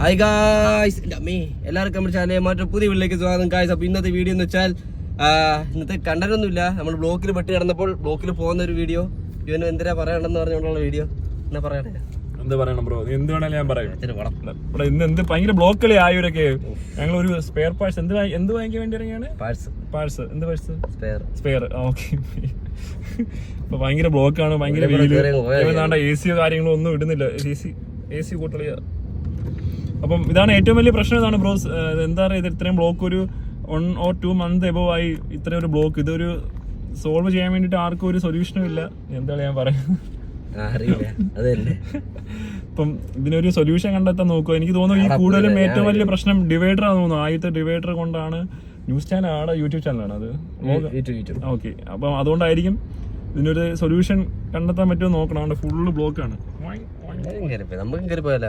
Hi guys അമ്മേ എല്ലാവർക്കും നമ്മുടെ ചാനലിലെ മറ്റൊരു പുതിയ വീട്ടിലേക്ക് സ്വാഗതം. ഗായ്സ് അപ്പോൾ ഇന്നത്തെ വീഡിയോ എന്ന് വെച്ചാൽ ഇന്നത്തെ കണ്ടനൊന്നുമില്ല നമ്മൾ ബ്ലോക്കിൽ പെട്ട് കിടന്നപ്പോൾ ബ്ലോക്കിൽ പോകുന്ന ഒരു വീഡിയോ ഇവന് എന്തിനാ പറയണമെന്ന് പറഞ്ഞുകൊണ്ടുള്ള വീഡിയോ എന്നാ പറയണേ എന്ത് പറയണം ബ്രോ എന്ത് വേണേലും ഞാൻ പറയും. ഇവിടെ ഇന്ന് എന്ത് ഭയങ്കര ബ്ലോക്ക് ആയവരൊക്കെ ഞങ്ങൾ ഒരു സ്പെയർ പാഴ്സ് എന്ത് എന്ത് വാങ്ങിക്കാൻ വേണ്ടി ഇറങ്ങിയാണ്? പാഴ്സ് പാഴ്സ് എന്ത് പാഴ്സ് സ്പെയർ സ്പെയർ ഓക്കെ അപ്പൊ ഭയങ്കര ബ്ലോക്കാണ് ഭയങ്കര എ സിയോ കാര്യങ്ങളോ ഒന്നും ഇടുന്നില്ല എ സി എ സി കൂട്ടളിയ. അപ്പം ഇതാണ് ഏറ്റവും വലിയ പ്രശ്നം ഇതാണ് ബ്രോസ് എന്താ പറയുക ഇത് ഇത്രയും ബ്ലോക്ക് ഒരു one or two month above ആയി ഇത്രയും ഒരു ബ്ലോക്ക് ഇതൊരു സോൾവ് ചെയ്യാൻ വേണ്ടിട്ട് ആർക്കും ഒരു സൊല്യൂഷനും ഇല്ല. എന്താണ് ഞാൻ പറയുന്നത് അപ്പം ഇപ്പം ഇതിനൊരു സൊല്യൂഷൻ കണ്ടെത്താൻ നോക്കുക. എനിക്ക് തോന്നുന്നു ഈ കൂടുതലും ഏറ്റവും വലിയ പ്രശ്നം ഡിവൈഡർ ആണെന്ന് തോന്നുന്നു. ആദ്യത്തെ ഡിവൈഡർ കൊണ്ടാണ് ന്യൂസ് ചാനൽ ആണ് യൂട്യൂബ് ചാനലാണ് അത്? ഓക്കെ അപ്പം അതുകൊണ്ടായിരിക്കും ഇതിനൊരു സൊല്യൂഷൻ കണ്ടെത്താൻ പറ്റുമോ നോക്കണം. അവിടെ ഫുള്ള് ബ്ലോക്കാണ് നമുക്ക് കയറി കയറിപ്പോയല്ല